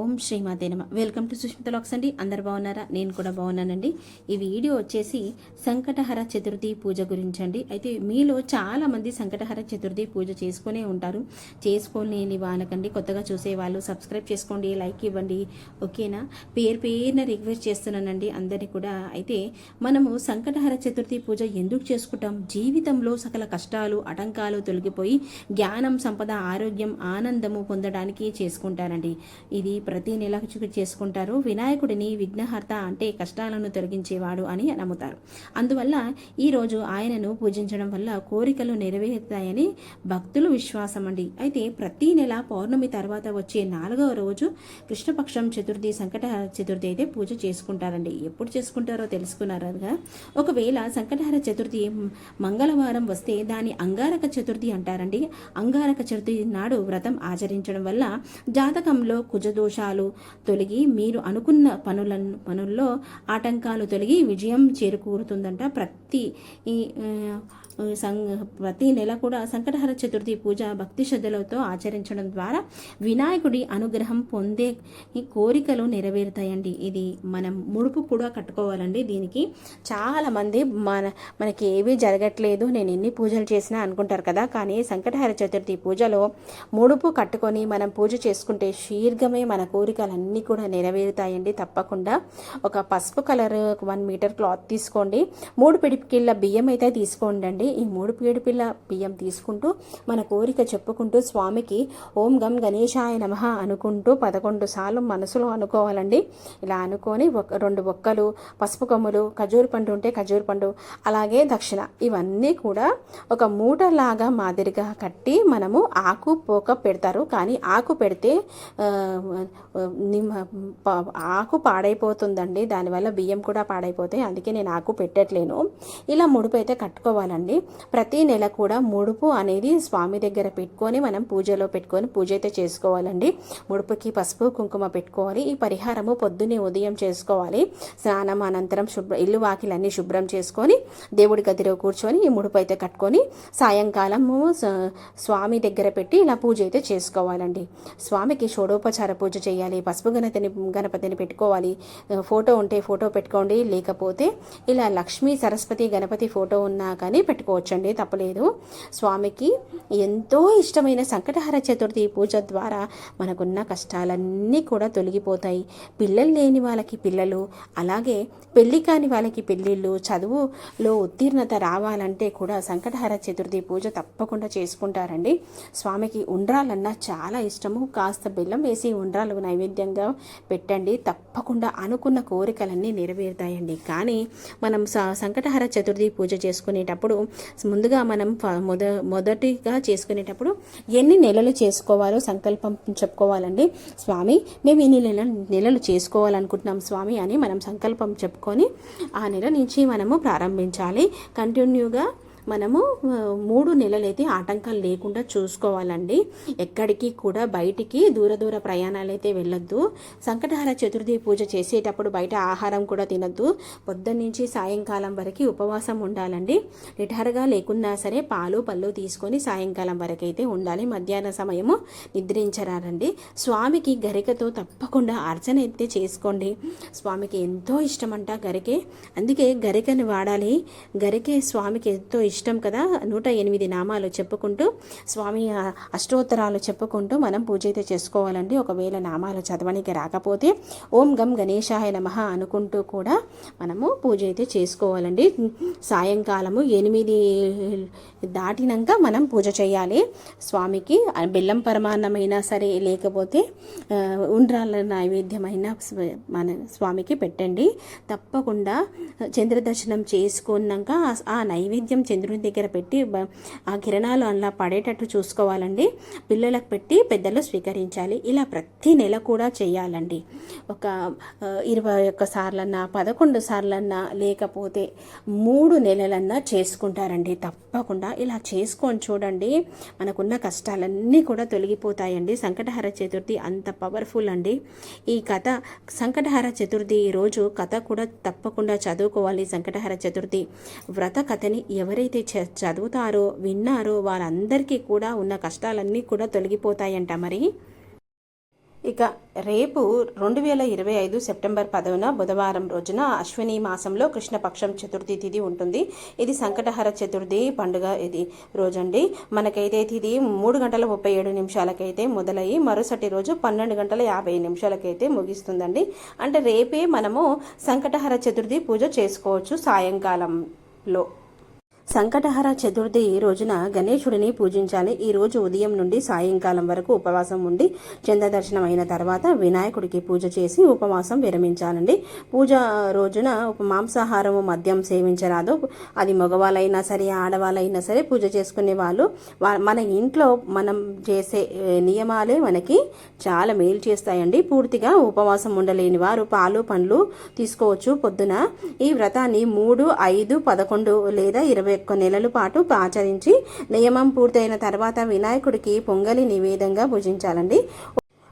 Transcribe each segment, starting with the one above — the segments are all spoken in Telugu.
ఓం శ్రీమాతే నమ. వెల్కమ్ టు సుష్మిత లాక్స్ అండి. అందరు బాగున్నారా? నేను కూడా బాగున్నానండి. ఈ వీడియో వచ్చేసి సంకటహర చతుర్థి పూజ గురించి అండి అయితే మీలో చాలామంది సంకటహర చతుర్థి పూజ చేసుకునే ఉంటారు. చేసుకోలేని వాళ్ళకండి కొత్తగా చూసే వాళ్ళు సబ్స్క్రైబ్ చేసుకోండి లైక్ ఇవ్వండి. ఓకేనా? పేరు పేరున రిక్వెస్ట్ చేస్తున్నానండి అందరినీ కూడా. అయితే మనము సంకటహర చతుర్థి పూజ ఎందుకు చేసుకుంటాం? జీవితంలో సకల కష్టాలు ఆటంకాలు తొలగిపోయి జ్ఞానం సంపద ఆరోగ్యం ఆనందము పొందడానికి చేసుకుంటారండి. ఇది ప్రతి నెల చేసుకుంటారు. వినాయకుడిని విఘ్నహర్త అంటే కష్టాలను తొలగించేవాడు అని నమ్ముతారు. అందువల్ల ఈరోజు ఆయనను పూజించడం వల్ల కోరికలు నెరవేరుతాయని భక్తులు విశ్వాసం అండి. అయితే ప్రతి నెల పౌర్ణమి తర్వాత వచ్చే నాలుగవ రోజు కృష్ణపక్షం చతుర్థి సంకటహర చతుర్థి అయితే పూజ చేసుకుంటారండి. ఎప్పుడు చేసుకుంటారో తెలుసుకున్నారుగా? ఒకవేళ సంకటహర చతుర్థి మంగళవారం వస్తే దాని అంగారక చతుర్థి అంటారండి. అంగారక చతుర్థి నాడు వ్రతం ఆచరించడం వల్ల జాతకంలో కుజదోష దోషాలు తొలగి మీరు అనుకున్న పనులను పనుల్లో ఆటంకాలు తొలగి విజయం చేరుకూరుతుందంట. ప్రతి ఈ ప్రతి నెల కూడా సంకటహర చతుర్థి పూజ భక్తి శ్రద్ధలతో ఆచరించడం ద్వారా వినాయకుడి అనుగ్రహం పొందే కోరికలు నెరవేరుతాయండి. ఇది మనం ముడుపు కూడా కట్టుకోవాలండి. దీనికి చాలామంది మన మనకి ఏవి జరగట్లేదు నేను ఎన్ని పూజలు చేసినా అనుకుంటారు కదా. కానీ సంకటహర చతుర్థి పూజలో ముడుపు కట్టుకొని మనం పూజ చేసుకుంటే శీఘ్రమే మన కోరికలన్నీ కూడా నెరవేరుతాయండి. తప్పకుండా ఒక పసుపు కలర్ వన్ మీటర్ క్లాత్ తీసుకోండి. మూడు పిడికిళ్ళ బియ్యం అయితే తీసుకోండి ఈ మూడు పిడిపిల్ల బియ్యం తీసుకుంటూ మన కోరిక చెప్పుకుంటూ స్వామికి ఓం గం గణేశాయ నమ అనుకుంటూ పదకొండు సార్లు మనసులో అనుకోవాలండి. ఇలా అనుకొని ఒక రెండు బొక్కలు పసుపు కొమ్ములు ఖజూరు పండు ఉంటే ఖజూరు పండు అలాగే దక్షిణ ఇవన్నీ కూడా ఒక మూటలాగా మాదిరిగా కట్టి మనము ఆకు పోక పెడతారు. కానీ ఆకు పెడితే ఆకు పాడైపోతుందండి. దానివల్ల బియ్యం కూడా పాడైపోతాయి. అందుకే నేను ఆకు పెట్టట్లేను. ఇలా ముడుపు అయితే కట్టుకోవాలండి. ప్రతి నెల కూడా ముడుపు అనేది స్వామి దగ్గర పెట్టుకొని మనం పూజలో పెట్టుకొని పూజ అయితే చేసుకోవాలండి. ముడుపుకి పసుపు కుంకుమ పెట్టుకోవాలి. ఈ పరిహారము పొద్దున్నే ఉదయం చేసుకోవాలి. స్నానం అనంతరం శుభ్ర ఇల్లు వాకిలన్నీ శుభ్రం చేసుకొని దేవుడి గదిలో కూర్చొని ఈ ముడుపు అయితే కట్టుకొని సాయంకాలము స్వామి దగ్గర పెట్టి ఇలా పూజ అయితే చేసుకోవాలండి. స్వామికి షోడోపచార పూజ పూజ చేయాలి పసుపు గణపతిని గణపతిని పెట్టుకోవాలి. ఫోటో ఉంటే ఫోటో పెట్టుకోండి లేకపోతే ఇలా లక్ష్మీ సరస్వతి గణపతి ఫోటో ఉన్నా కానీ పెట్టుకోవచ్చండి తప్పలేదు. స్వామికి ఎంతో ఇష్టమైన సంకటహర చతుర్థి పూజ ద్వారా మనకున్న కష్టాలన్నీ కూడా తొలగిపోతాయి. పిల్లలు లేని వాళ్ళకి పిల్లలు అలాగే పెళ్ళి కాని వాళ్ళకి పెళ్ళిళ్ళు చదువులో ఉత్తీర్ణత రావాలంటే కూడా సంకటహర చతుర్థి పూజ తప్పకుండా చేసుకుంటారండి. స్వామికి ఉండ్రాలన్నా చాలా ఇష్టము. కాస్త బెల్లం వేసి ఉండ్రాలు నైవేద్యంగా పెట్టండి. తప్పకుండా అనుకున్న కోరికలన్నీ నెరవేరుతాయండి. కానీ మనం సంకటహర చతుర్థి పూజ చేసుకునేటప్పుడు ముందుగా మనం మొద మొదటిగా చేసుకునేటప్పుడు ఎన్ని నెలలు చేసుకోవాలో సంకల్పం చెప్పుకోవాలండి. స్వామి మేము ఇన్ని నెల నెలలు చేసుకోవాలనుకుంటున్నాం స్వామి అని మనం సంకల్పం చెప్పుకొని ఆ నెల నుంచి మనము ప్రారంభించాలి. కంటిన్యూగా మనము మూడు నెలలైతే ఆటంకాలు లేకుండా చూసుకోవాలండి. ఎక్కడికి కూడా బయటికి దూర దూర ప్రయాణాలు అయితే వెళ్ళొద్దు. సంకటహర చతుర్థి పూజ చేసేటప్పుడు బయట ఆహారం కూడా తినద్దు. పొద్దున్న నుంచి సాయంకాలం వరకు ఉపవాసం ఉండాలండి. నిటారుగా లేకున్నా సరే పాలు పళ్ళు తీసుకొని సాయంకాలం వరకు అయితే ఉండాలి. మధ్యాహ్న సమయము నిద్రించరారండి స్వామికి గరికతో తప్పకుండా అర్చన అయితే చేసుకోండి. స్వామికి ఎంతో ఇష్టమంట గరికే. అందుకే గరికని వాడాలి. గరికే స్వామికి ఎంతో ఇష్టం కదా? నూట ఎనిమిది నామాలు చెప్పుకుంటూ స్వామి అష్టోత్తరాలు చెప్పుకుంటూ మనం పూజ అయితే చేసుకోవాలండి. ఒకవేళ నామాలు చదవనికి రాకపోతే ఓం గం గణేశాయ నమ అనుకుంటూ కూడా మనము పూజ అయితే చేసుకోవాలండి. సాయంకాలము ఎనిమిది దాటినాక మనం పూజ చేయాలి. స్వామికి బెల్లం పరమాన్నమైనా సరే లేకపోతే ఉండ్రాళ్ళ నైవేద్యమైన మన స్వామికి పెట్టండి. తప్పకుండా చంద్ర దర్శనం చేసుకున్నాక ఆ- నైవేద్యం చంద్ర చంద్రుని దగ్గర పెట్టి ఆ కిరణాలు అలా పడేటట్టు చూసుకోవాలండి. పిల్లలకు పెట్టి పెద్దలు స్వీకరించాలి. ఇలా ప్రతి నెల కూడా చేయాలండి. ఒక ఇరవై ఒక్క సార్లన్నా పదకొండు సార్లన్నా లేకపోతే మూడు నెలలన్నా చేసుకుంటారండి. తప్పకుండా ఇలా చేసుకొని చూడండి. మనకున్న కష్టాలన్నీ కూడా తొలగిపోతాయండి. సంకటహర చతుర్థి అంత పవర్ఫుల్ అండి. ఈ కథ సంకటహర చతుర్థి రోజు కథ కూడా తప్పకుండా చదువుకోవాలి. సంకటహర చతుర్థి వ్రత కథని ఎవరైతే చ- చదువుతారో విన్నారో వారందరికీ కూడా ఉన్న కష్టాలన్నీ కూడా తొలగిపోతాయంట మరి. ఇక రేపు రెండు వేల ఇరవై ఐదు సెప్టెంబర్ పదవున బుధవారం రోజున అశ్విని మాసంలో కృష్ణపక్షం చతుర్థి తిథి ఉంటుంది. ఇది సంకటహర చతుర్థి పండుగ ఇది రోజండి. మనకైతే తిథి మూడు గంటల ముప్పై ఏడు నిమిషాలకైతే మొదలయ్యి మరుసటి రోజు పన్నెండు గంటల యాభై నిమిషాలకైతే ముగిస్తుందండి. అంటే రేపే మనము సంకటహర చతుర్థి పూజ చేసుకోవచ్చు సాయంకాలంలో. సంకటహర చతుర్థి రోజున గణేశుడిని పూజించాలి. ఈ రోజు ఉదయం నుండి సాయంకాలం వరకు ఉపవాసం ఉండి చంద్ర దర్శనం అయిన తర్వాత వినాయకుడికి పూజ చేసి ఉపవాసం విరమించాలండి. పూజ రోజున మాంసాహారము మద్యం సేవించరాదు. అది మగవాళ్ళైనా సరే ఆడవాళ్ళైనా సరే పూజ చేసుకునే వాళ్ళు. మన ఇంట్లో మనం చేసే నియమాలే మనకి చాలా మేలు చేస్తాయండి. పూర్తిగా ఉపవాసం ఉండలేని వారు పాలు పండ్లు తీసుకోవచ్చు పొద్దున. ఈ వ్రతాన్ని మూడు ఐదు పదకొండు లేదా ఇరవై ఒక్క నెలల పాటు ఆచరించి నియమం పూర్తయిన తర్వాత వినాయకుడికి పొంగలి నివేదంగా భుజించాలండి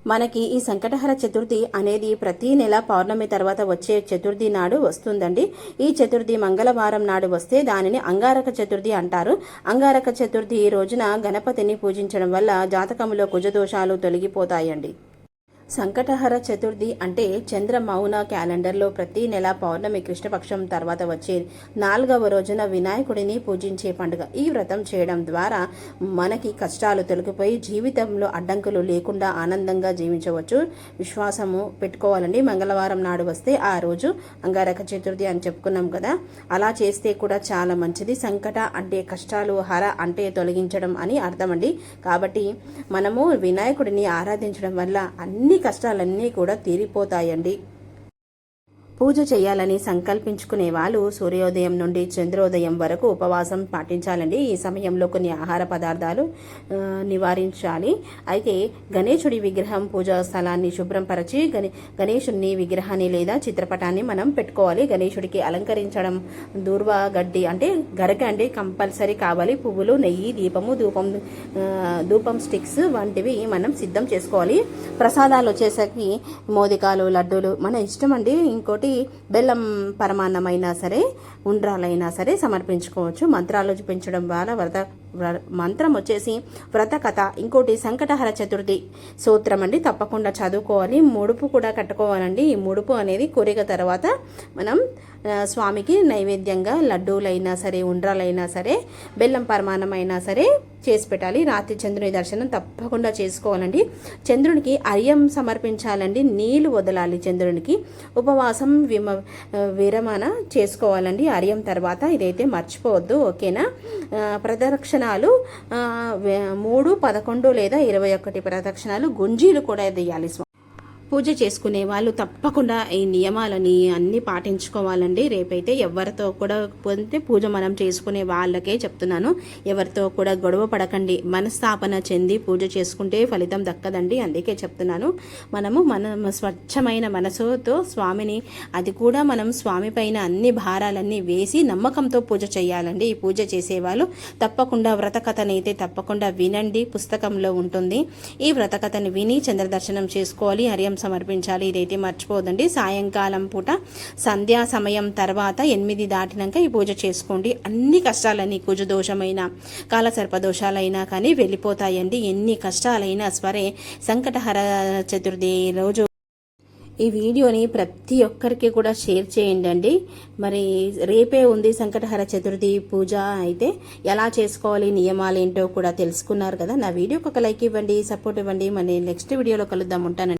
మనకి ఈ సంకటహర చతుర్థి అనేది ప్రతి నెల పౌర్ణమి తర్వాత వచ్చే చతుర్థి నాడు వస్తుందండి. ఈ చతుర్థి మంగళవారం నాడు వస్తే దానిని అంగారక చతుర్థి అంటారు. అంగారక చతుర్థి రోజున గణపతిని పూజించడం వల్ల జాతకంలో కుజదోషాలు తొలగిపోతాయండి. సంకటహర చతుర్థి అంటే చంద్ర మౌన క్యాలెండర్లో ప్రతి నెల పౌర్ణమి కృష్ణపక్షం తర్వాత వచ్చే నాలుగవ రోజున వినాయకుడిని పూజించే పండుగ. ఈ వ్రతం చేయడం ద్వారా మనకి కష్టాలు తొలగిపోయి జీవితంలో అడ్డంకులు లేకుండా ఆనందంగా జీవించవచ్చు. విశ్వాసము పెట్టుకోవాలండి. మంగళవారం నాడు వస్తే ఆ రోజు అంగారక చతుర్థి అని చెప్పుకున్నాం కదా. అలా చేస్తే కూడా చాలా మంచిది. సంకట అంటే కష్టాలు హర అంటే తొలగించడం అని అర్థమండి. కాబట్టి మనము వినాయకుడిని ఆరాధించడం వల్ల అన్ని కష్టాలన్నీ కూడా తీరిపోతాయండి. పూజ చేయాలని సంకల్పించుకునే వాళ్ళు సూర్యోదయం నుండి చంద్రోదయం వరకు ఉపవాసం పాటించాలండి. ఈ సమయంలో కొన్ని ఆహార పదార్థాలు నివారించాలి. అయితే గణేశుడి విగ్రహం పూజా స్థలాన్ని శుభ్రంపరచి గణే గణేశుని విగ్రహాన్ని లేదా చిత్రపటాన్ని మనం పెట్టుకోవాలి. గణేశుడికి అలంకరించడం దూర్వా గడ్డి అంటే గరక అండి కంపల్సరీ కావాలి. పువ్వులు నెయ్యి దీపము ధూపం ధూపం స్టిక్స్ వంటివి మనం సిద్ధం చేసుకోవాలి. ప్రసాదాలు వచ్చేసరికి మోదికాలు లడ్డూలు మన ఇష్టం అండి. ఇంకోటి బెల్లం పరమాన్నమైనా సరే ఉండ్రాలైనా సరే సమర్పించుకోవచ్చు. మంత్రాలు చూపించడం ద్వారా వ్రత మంత్రం వచ్చేసి వ్రత కథ ఇంకోటి సంకటహర చతుర్థి సూత్రం అండి. తప్పకుండా చదువుకోవాలి. ముడుపు కూడా కట్టుకోవాలండి. ఈ ముడుపు అనేది కోరిక తర్వాత మనం స్వామికి నైవేద్యంగా లడ్డూలైనా సరే ఉండ్రాలైనా సరే బెల్లం పరమాణమైనా సరే చేసి పెట్టాలి. రాత్రి చంద్రుని దర్శనం తప్పకుండా చేసుకోవాలండి. చంద్రునికి అర్యం సమర్పించాలండి. నీళ్ళు వదలాలి చంద్రునికి. ఉపవాసం విమ విరమణ చేసుకోవాలండి. అర్యం తర్వాత ఇదైతే మర్చిపోవద్దు ఓకేనా? ప్రదక్షిణాలు మూడు పదకొండు లేదా ఇరవై ఒకటి ప్రదక్షిణాలు గుంజీలు కూడా తీయాలి పూజ చేసుకునే వాళ్ళు తప్పకుండా ఈ నియమాలని అన్నీ పాటించుకోవాలండి. రేపైతే ఎవరితో కూడా పోతే పూజ మనం చేసుకునే వాళ్ళకే చెప్తున్నాను. ఎవరితో కూడా గొడవ పడకండి. మనస్థాపన చెంది పూజ చేసుకుంటే ఫలితం దక్కదండి. అందుకే చెప్తున్నాను. మనము మన స్వచ్ఛమైన మనసుతో స్వామిని అది కూడా మనం స్వామి పైన అన్ని భారాలన్నీ వేసి నమ్మకంతో పూజ చేయాలండి. ఈ పూజ చేసేవాళ్ళు తప్పకుండా వ్రతకథనైతే తప్పకుండా వినండి. పుస్తకంలో ఉంటుంది. ఈ వ్రతకథని విని చంద్రదర్శనం చేసుకోవాలి. హరియం సమర్పించాలి. ఇదైతే మర్చిపోదండి సాయంకాలం పూట సంధ్యా సమయం తర్వాత ఎనిమిది దాటినాక ఈ పూజ చేసుకోండి. అన్ని కష్టాలని కుజదోషమైన కాలసర్పదోషాలైనా కానీ వెళ్ళిపోతాయండి. ఎన్ని కష్టాలైనా స్వరే సంకటహర చతుర్థి రోజు ఈ వీడియోని ప్రతి ఒక్కరికి కూడా షేర్ చేయండి మరి రేపే ఉంది సంకటహర చతుర్థి పూజ అయితే ఎలా చేసుకోవాలి నియమాలు ఏంటో కూడా తెలుసుకున్నారు కదా. నా వీడియోకి ఒక లైక్ ఇవ్వండి సపోర్ట్ ఇవ్వండి. మరి నెక్స్ట్ వీడియోలో కలుద్దాం. ఉంటానండి.